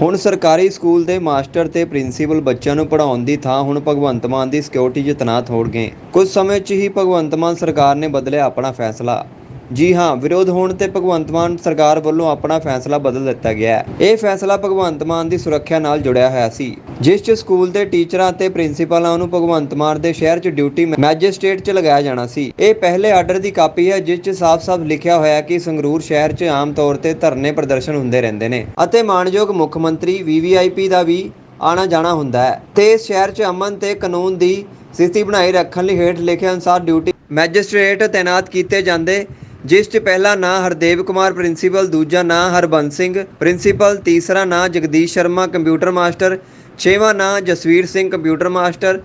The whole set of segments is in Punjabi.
ਹੁਣ ਸਰਕਾਰੀ ਸਕੂਲ ਦੇ ਮਾਸਟਰ ਤੇ ਪ੍ਰਿੰਸੀਪਲ ਬੱਚਿਆਂ ਨੂੰ ਪੜ੍ਹਾਉਣ ਦੀ ਥਾਂ ਹੁਣ ਭਗਵੰਤ ਮਾਨ ਦੀ ਸਿਕਿਉਰਿਟੀ 'ਚ ਤੈਨਾਤ ਹੋਣਗੇ ਕੁਝ ਸਮੇਂ 'ਚ ਹੀ ਭਗਵੰਤ ਮਾਨ ਸਰਕਾਰ ਨੇ ਬਦਲਿਆ ਆਪਣਾ ਫੈਸਲਾ। ਜੀ ਹਾਂ, ਵਿਰੋਧ ਹੋਣ ਤੇ ਭਗਵੰਤ ਮਾਨ ਸਰਕਾਰ ਵੱਲੋਂ ਆਪਣਾ ਫੈਸਲਾ ਬਦਲ ਦਿੱਤਾ ਗਿਆ ਹੈ। ਇਹ ਫੈਸਲਾ ਭਗਵੰਤ ਮਾਨ ਦੀ ਸੁਰੱਖਿਆ ਨਾਲ ਜੁੜਿਆ ਹੋਇਆ ਸੀ। ਜਿਸ 'ਚ ਸਕੂਲ ਦੇ ਟੀਚਰਾਂ ਤੇ ਪ੍ਰਿੰਸੀਪਲਾਂ ਨੂੰ ਭਗਵੰਤ ਮਾਨ ਦੇ ਸ਼ਹਿਰ 'ਚ ਡਿਊਟੀ ਮੈਜਿਸਟ੍ਰੇਟ 'ਚ ਲਗਾਇਆ ਜਾਣਾ ਸੀ। ਇਹ ਪਹਿਲੇ ਆਰਡਰ ਦੀ ਕਾਪੀ ਹੈ, ਜਿਸ 'ਚ ਸਾਫ਼-ਸਾਫ਼ ਲਿਖਿਆ ਹੋਇਆ ਹੈ ਕਿ ਸੰਗਰੂਰ ਸ਼ਹਿਰ 'ਚ ਆਮ ਤੌਰ ਤੇ ਧਰਨੇ ਪ੍ਰਦਰਸ਼ਨ ਹੁੰਦੇ ਰਹਿੰਦੇ ਨੇ ਅਤੇ ਮਾਨਯੋਗ ਮੁੱਖ ਮੰਤਰੀ ਵੀਵੀਆਈਪੀ ਦਾ ਵੀ ਆਣਾ ਜਾਣਾ ਹੁੰਦਾ ਹੈ। ਤੇ ਇਸ ਸ਼ਹਿਰ 'ਚ ਅਮਨ ਤੇ ਕਾਨੂੰਨ ਦੀ ਸਥਿਤੀ ਬਣਾਈ ਰੱਖਣ ਲਈ ਹੇਠ ਲਿਖੇ ਅਨੁਸਾਰ ਡਿਊਟੀ ਮੈਜਿਸਟ੍ਰੇਟ ਤਾਇਨਾਤ ਕੀਤੇ ਜਾਂਦੇ ਜਿਸ 'ਚ ਪਹਿਲਾ ਨਾਂ ਹਰਦੇਵ ਕੁਮਾਰ, ਪ੍ਰਿੰਸੀਪਲ ਦੂਜਾ ਨਾਂ ਹਰਬੰਸ ਸਿੰਘ, ਪ੍ਰਿੰਸੀਪਲ ਤੀਸਰਾ ਨਾਂ ਜਗਦੀਸ਼ ਸ਼ਰਮਾ, ਕੰਪਿਊਟਰ ਮਾਸਟਰ, ਛੇਵਾਂ ਨਾਂ Jasvir Singh, computer master,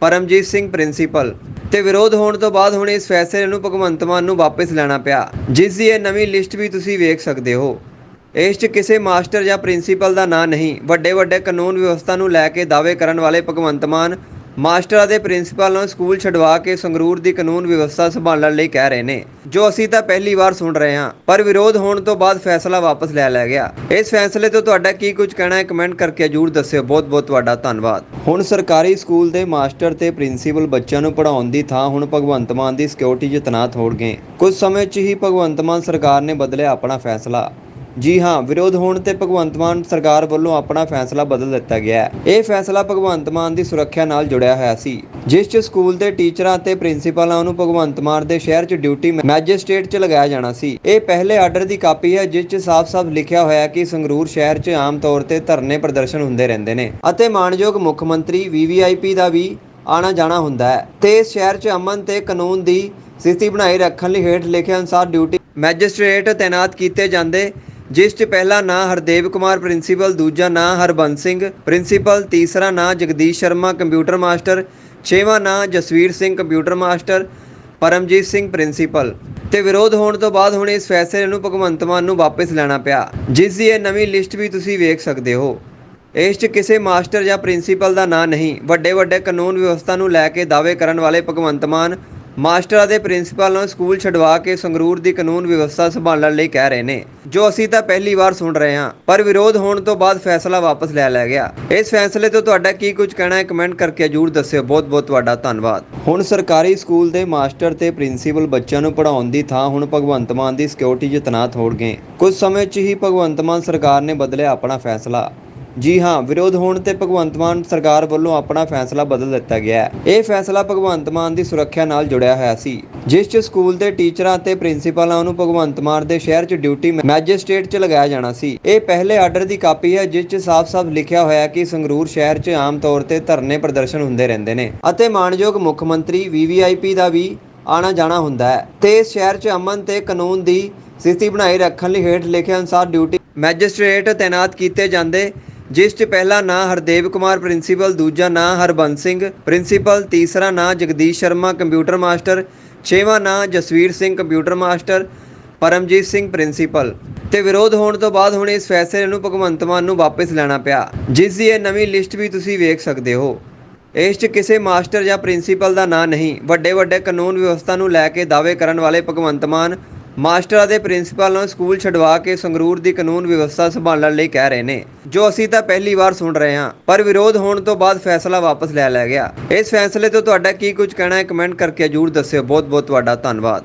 Paramjit Singh, principal. ਤੇ ਵਿਰੋਧ ਹੋਣ ਤੋਂ ਬਾਅਦ ਹੁਣ ਇਸ ਫੈਸਲੇ ਨੂੰ ਭਗਵੰਤ ਮਾਨ ਨੂੰ ਵਾਪਸ ਲੈਣਾ ਪਿਆ। ਜਿਸ ਦੀ ਇਹ ਨਵੀਂ ਲਿਸਟ ਵੀ ਤੁਸੀਂ ਵੇਖ ਸਕਦੇ ਹੋ। ਇਸ 'ਚ ਕਿਸੇ ਮਾਸਟਰ ਜਾਂ ਪ੍ਰਿੰਸੀਪਲ ਦਾ ਨਾਂ ਨਹੀਂ। ਵੱਡੇ ਵੱਡੇ ਕਾਨੂੰਨ ਵਿਵਸਥਾ ਨੂੰ ਲੈ ਕੇ ਦਾਅਵੇ ਕਰਨ ਵਾਲੇ ਭਗਵੰਤ ਮਾਨ ਮਾਸਟਰ ਅਤੇ ਪ੍ਰਿੰਸੀਪਲ ਨੂੰ ਸਕੂਲ ਛਡਵਾ ਕੇ ਸੰਗਰੂਰ ਦੀ ਕਾਨੂੰਨ ਵਿਵਸਥਾ ਸੰਭਾਲਣ ਲਈ ਕਹਿ ਰਹੇ ਨੇ। ਜੋ ਅਸੀਂ ਤਾਂ ਪਹਿਲੀ ਵਾਰ ਸੁਣ ਰਹੇ ਹਾਂ, ਪਰ ਵਿਰੋਧ ਹੋਣ ਤੋਂ ਬਾਅਦ ਫੈਸਲਾ ਵਾਪਸ ਲੈ ਲਿਆ ਗਿਆ। ਇਸ ਫੈਸਲੇ ਤੋਂ ਤੁਹਾਡਾ ਕੀ ਕੁਝ ਕਹਿਣਾ ਹੈ ਕਮੈਂਟ ਕਰਕੇ ਜਰੂਰ ਦੱਸਿਓ। ਬਹੁਤ ਬਹੁਤ ਤੁਹਾਡਾ ਧੰਨਵਾਦ। ਹੁਣ ਸਰਕਾਰੀ ਸਕੂਲ ਦੇ ਮਾਸਟਰ ਤੇ ਪ੍ਰਿੰਸੀਪਲ ਬੱਚਿਆਂ ਨੂੰ ਪੜ੍ਹਾਉਣ ਦੀ ਥਾਂ ਹੁਣ ਭਗਵੰਤ ਮਾਨ ਦੀ ਸਿਕਿਉਰਿਟੀ 'ਚ ਤੈਨਾਤ ਹੋਣਗੇ ਕੁਝ ਸਮੇਂ 'ਚ ਹੀ ਭਗਵੰਤ ਮਾਨ ਸਰਕਾਰ ਨੇ ਬਦਲਿਆ ਆਪਣਾ ਫੈਸਲਾ। ਜੀ ਹਾਂ, ਵਿਰੋਧ ਹੋਣ ਤੇ ਭਗਵੰਤ ਮਾਨ ਸਰਕਾਰ ਵੱਲੋਂ ਆਪਣਾ ਫੈਸਲਾ ਬਦਲ ਦਿੱਤਾ ਗਿਆ ਹੈ। ਇਹ ਫੈਸਲਾ ਭਗਵੰਤ ਮਾਨ ਦੀ ਸੁਰੱਖਿਆ ਨਾਲ ਜੁੜਿਆ ਹੋਇਆ ਸੀ। ਜਿਸ 'ਚ ਸਕੂਲ ਦੇ ਟੀਚਰਾਂ ਤੇ ਪ੍ਰਿੰਸੀਪਲਾਂ ਨੂੰ ਭਗਵੰਤ ਮਾਨ ਦੇ ਸ਼ਹਿਰ 'ਚ ਡਿਊਟੀ ਮੈਜਿਸਟ੍ਰੇਟ 'ਚ ਲਗਾਇਆ ਜਾਣਾ ਸੀ। ਇਹ ਪਹਿਲੇ ਆਰਡਰ ਦੀ ਕਾਪੀ ਹੈ, ਜਿਸ 'ਚ ਸਾਫ਼-ਸਾਫ਼ ਲਿਖਿਆ ਹੋਇਆ ਹੈ ਕਿ ਸੰਗਰੂਰ ਸ਼ਹਿਰ 'ਚ ਆਮ ਤੌਰ ਤੇ ਧਰਨੇ ਪ੍ਰਦਰਸ਼ਨ ਹੁੰਦੇ ਰਹਿੰਦੇ ਨੇ ਅਤੇ ਮਾਨਯੋਗ ਮੁੱਖ ਮੰਤਰੀ ਵੀਵੀਆਈਪੀ ਦਾ ਵੀ ਆਣਾ ਜਾਣਾ ਹੁੰਦਾ ਹੈ। ਤੇ ਇਸ ਸ਼ਹਿਰ 'ਚ ਅਮਨ ਤੇ ਕਾਨੂੰਨ ਦੀ ਸਥਿਤੀ ਬਣਾਈ ਰੱਖਣ ਲਈ ਹੇਠ ਲਿਖੇ ਅਨੁਸਾਰ ਡਿਊਟੀ ਮੈਜਿਸਟ੍ਰੇਟ ਤਾਇਨਾਤ ਕੀਤੇ ਜਾਂਦੇ ਜਿਸ 'ਚ ਪਹਿਲਾ ਨਾਂ ਹਰਦੇਵ ਕੁਮਾਰ, ਪ੍ਰਿੰਸੀਪਲ ਦੂਜਾ ਨਾਂ ਹਰਬੰਸ ਸਿੰਘ, ਪ੍ਰਿੰਸੀਪਲ ਤੀਸਰਾ ਨਾਂ ਜਗਦੀਸ਼ ਸ਼ਰਮਾ, ਕੰਪਿਊਟਰ ਮਾਸਟਰ, ਛੇਵਾਂ ਨਾਂ Jasvir Singh, computer master, Paramjit Singh, principal. ਤੇ ਵਿਰੋਧ ਹੋਣ ਤੋਂ ਬਾਅਦ ਹੁਣ ਇਸ ਫੈਸਲੇ ਨੂੰ ਭਗਵੰਤ ਮਾਨ ਨੂੰ ਵਾਪਸ ਲੈਣਾ ਪਿਆ। ਜਿਸ ਦੀ ਇਹ ਨਵੀਂ ਲਿਸਟ ਵੀ ਤੁਸੀਂ ਵੇਖ ਸਕਦੇ ਹੋ। ਇਸ 'ਚ ਕਿਸੇ ਮਾਸਟਰ ਜਾਂ ਪ੍ਰਿੰਸੀਪਲ ਦਾ ਨਾਂ ਨਹੀਂ। ਵੱਡੇ ਵੱਡੇ ਕਾਨੂੰਨ ਵਿਵਸਥਾ ਨੂੰ ਲੈ ਕੇ ਦਾਅਵੇ ਕਰਨ ਵਾਲੇ ਭਗਵੰਤ ਮਾਨ ਮਾਸਟਰਾਂ ਦੇ ਪ੍ਰਿੰਸੀਪਲ ਨੂੰ ਸਕੂਲ ਛਡਵਾ ਕੇ ਸੰਗਰੂਰ ਦੀ ਕਾਨੂੰਨ ਵਿਵਸਥਾ ਸੰਭਾਲਣ ਲਈ ਕਹਿ ਰਹੇ ਨੇ। ਜੋ ਅਸੀਂ ਤਾਂ ਪਹਿਲੀ ਵਾਰ ਸੁਣ ਰਹੇ ਹਾਂ, ਪਰ ਵਿਰੋਧ ਹੋਣ ਤੋਂ ਬਾਅਦ ਫੈਸਲਾ ਵਾਪਸ ਲੈ ਲਿਆ ਗਿਆ। ਇਸ ਫੈਸਲੇ ਤੋਂ ਤੁਹਾਡਾ ਕੀ ਕੁਝ ਕਹਿਣਾ ਹੈ ਕਮੈਂਟ ਕਰਕੇ ਜਰੂਰ ਦੱਸਿਓ। ਬਹੁਤ ਬਹੁਤ ਤੁਹਾਡਾ ਧੰਨਵਾਦ। ਹੁਣ ਸਰਕਾਰੀ ਸਕੂਲ ਦੇ ਮਾਸਟਰ ਤੇ ਪ੍ਰਿੰਸੀਪਲ ਬੱਚਿਆਂ ਨੂੰ ਪੜ੍ਹਾਉਣ ਦੀ ਥਾਂ ਹੁਣ ਭਗਵੰਤ ਮਾਨ ਦੀ ਸਿਕਿਉਰਿਟੀ 'ਚ ਤੈਨਾਤ ਹੋਣਗੇ ਕੁਝ ਸਮੇਂ 'ਚ ਹੀ ਭਗਵੰਤ ਮਾਨ ਸਰਕਾਰ ਨੇ ਬਦਲਿਆ ਆਪਣਾ ਫੈਸਲਾ। ਜੀ ਹਾਂ, ਵਿਰੋਧ ਹੋਣ ਤੇ ਭਗਵੰਤ ਮਾਨ ਸਰਕਾਰ ਵੱਲੋਂ ਆਪਣਾ ਫੈਸਲਾ ਬਦਲ ਦਿੱਤਾ ਗਿਆ ਹੈ। ਇਹ ਫੈਸਲਾ ਭਗਵੰਤ ਮਾਨ ਦੀ ਸੁਰੱਖਿਆ ਨਾਲ ਜੁੜਿਆ ਹੋਇਆ ਸੀ। ਜਿਸ 'ਚ ਸਕੂਲ ਦੇ ਟੀਚਰਾਂ ਤੇ ਪ੍ਰਿੰਸੀਪਲਾਂ ਨੂੰ ਭਗਵੰਤ ਮਾਨ ਦੇ ਸ਼ਹਿਰ 'ਚ ਡਿਊਟੀ ਮੈਜਿਸਟ੍ਰੇਟ 'ਚ ਲਗਾਇਆ ਜਾਣਾ ਸੀ। ਇਹ ਪਹਿਲੇ ਆਰਡਰ ਦੀ ਕਾਪੀ ਹੈ, ਜਿਸ 'ਚ ਸਾਫ਼-ਸਾਫ਼ ਲਿਖਿਆ ਹੋਇਆ ਹੈ ਕਿ ਸੰਗਰੂਰ ਸ਼ਹਿਰ 'ਚ ਆਮ ਤੌਰ ਤੇ ਧਰਨੇ ਪ੍ਰਦਰਸ਼ਨ ਹੁੰਦੇ ਰਹਿੰਦੇ ਨੇ ਅਤੇ ਮਾਨਯੋਗ ਮੁੱਖ ਮੰਤਰੀ ਵੀਵੀਆਈਪੀ ਦਾ ਵੀ ਆਣਾ ਜਾਣਾ ਹੁੰਦਾ ਹੈ। ਤੇ ਇਸ ਸ਼ਹਿਰ 'ਚ ਅਮਨ ਤੇ ਕਾਨੂੰਨ ਦੀ ਸਥਿਤੀ ਬਣਾਈ ਰੱਖਣ ਲਈ ਹੇਠ ਲਿਖੇ ਅਨੁਸਾਰ ਡਿਊਟੀ ਮੈਜਿਸਟ੍ਰੇਟ ਤਾਇਨਾਤ ਕੀਤੇ ਜਾਂਦੇ ਜਿਸ 'ਚ ਪਹਿਲਾ ਨਾਂ ਹਰਦੇਵ ਕੁਮਾਰ, ਪ੍ਰਿੰਸੀਪਲ ਦੂਜਾ ਨਾਂ ਹਰਬੰਸ ਸਿੰਘ, ਪ੍ਰਿੰਸੀਪਲ ਤੀਸਰਾ ਨਾਂ ਜਗਦੀਸ਼ ਸ਼ਰਮਾ, ਕੰਪਿਊਟਰ ਮਾਸਟਰ, ਛੇਵਾਂ ਨਾਂ Jasvir Singh, computer master, Paramjit Singh, principal. ਤੇ ਵਿਰੋਧ ਹੋਣ ਤੋਂ ਬਾਅਦ ਹੁਣ ਇਸ ਫੈਸਲੇ ਨੂੰ ਭਗਵੰਤ ਮਾਨ ਨੂੰ ਵਾਪਸ ਲੈਣਾ ਪਿਆ। ਜਿਸ ਦੀ ਇਹ ਨਵੀਂ ਲਿਸਟ ਵੀ ਤੁਸੀਂ ਵੇਖ ਸਕਦੇ ਹੋ। ਇਸ 'ਚ ਕਿਸੇ ਮਾਸਟਰ ਜਾਂ ਪ੍ਰਿੰਸੀਪਲ ਦਾ ਨਾਂ ਨਹੀਂ। ਵੱਡੇ ਵੱਡੇ ਕਾਨੂੰਨ ਵਿਵਸਥਾ ਨੂੰ ਲੈ ਕੇ ਦਾਅਵੇ ਕਰਨ ਵਾਲੇ ਭਗਵੰਤ ਮਾਨ ਮਾਸਟਰਾਂ ਦੇ ਪ੍ਰਿੰਸੀਪਲ ਨੂੰ ਸਕੂਲ ਛਡਵਾ ਕੇ ਸੰਗਰੂਰ ਦੀ ਕਾਨੂੰਨ ਵਿਵਸਥਾ ਸੰਭਾਲਣ ਲਈ ਕਹਿ ਰਹੇ ਨੇ। ਜੋ ਅਸੀਂ ਤਾਂ ਪਹਿਲੀ ਵਾਰ ਸੁਣ ਰਹੇ ਹਾਂ, ਪਰ ਵਿਰੋਧ ਹੋਣ ਤੋਂ ਬਾਅਦ ਫੈਸਲਾ ਵਾਪਸ ਲੈ ਲਿਆ ਗਿਆ। ਇਸ ਫੈਸਲੇ ਤੋਂ ਤੁਹਾਡਾ ਕੀ ਕੁਝ ਕਹਿਣਾ ਹੈ, ਕਮੈਂਟ ਕਰਕੇ ਜਰੂਰ ਦੱਸਿਓ। ਬਹੁਤ ਬਹੁਤ ਤੁਹਾਡਾ ਧੰਨਵਾਦ।